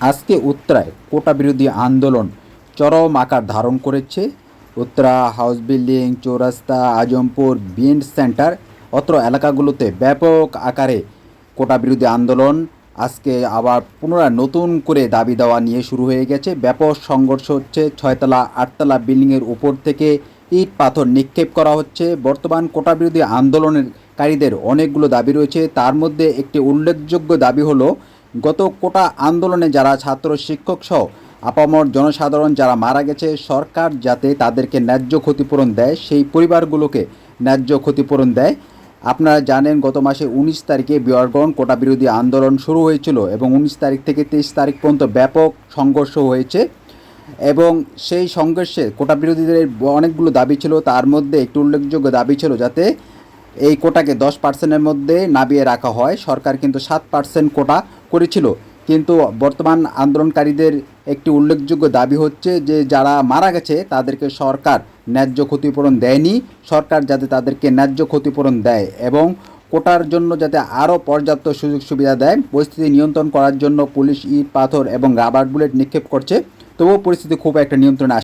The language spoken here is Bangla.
আজকে উত্তরায় কোটা বিরোধী আন্দোলন চরম আকার ধারণ করেছে। উত্তরা হাউস বিল্ডিং, চৌরাস্তা, আজমপুর, বিএন্ড সেন্টার, অত্র এলাকাগুলোতে ব্যাপক আকারে কোটা বিরোধী আন্দোলন আজকে আবার পুনরায় নতুন করে দাবি দেওয়া নিয়ে শুরু হয়ে গেছে। ব্যাপক সংঘর্ষ হচ্ছে, ছয়তলা, আটতলা বিল্ডিংয়ের উপর থেকে ইট পাথর নিক্ষেপ করা হচ্ছে। বর্তমান কোটা বিরোধী আন্দোলনকারীদের অনেকগুলো দাবি রয়েছে। তার মধ্যে একটি উল্লেখযোগ্য দাবি হলো গত কোটা আন্দোলনে যারা ছাত্র, শিক্ষক সহ আপামর জনসাধারণ যারা মারা গেছে, সরকার যাতে তাদেরকে ন্যায্য ক্ষতিপূরণ দেয়, সেই পরিবারগুলোকে ন্যায্য ক্ষতিপূরণ দেয়। আপনারা জানেন, গত মাসে উনিশ তারিখে বিয়ারগণ কোটা বিরোধী আন্দোলন শুরু হয়েছিল এবং উনিশ তারিখ থেকে তেইশ তারিখ পর্যন্ত ব্যাপক সংঘর্ষ হয়েছে এবং সেই সংঘর্ষে কোটা বিরোধীদের অনেকগুলো দাবি ছিল। তার মধ্যে একটি উল্লেখযোগ্য দাবি ছিল যাতে এই কোটাকে দশ পার্সেন্টের মধ্যে নামিয়ে রাখা হয়। সরকার কিন্তু সাত পার্সেন্ট কোটা করেছিল। কিন্তু বর্তমান আন্দোলনকারীদের একটি উল্লেখযোগ্য দাবি হচ্ছে যে, যারা মারা গেছে, তাদেরকে সরকার ন্যায্য ক্ষতিপূরণ দেয়নি। সরকার যাতে তাদেরকে ন্যায্য ক্ষতিপূরণ দেয় এবং কোটার জন্য যাতে আরও পর্যাপ্ত সুযোগ সুবিধা দেয়, পরিস্থিতি নিয়ন্ত্রণ করার জন্য পুলিশ ইট, পাথর এবং রাবার বুলেট নিক্ষেপ করছে। তবুও পরিস্থিতি খুব একটা নিয়ন্ত্রণে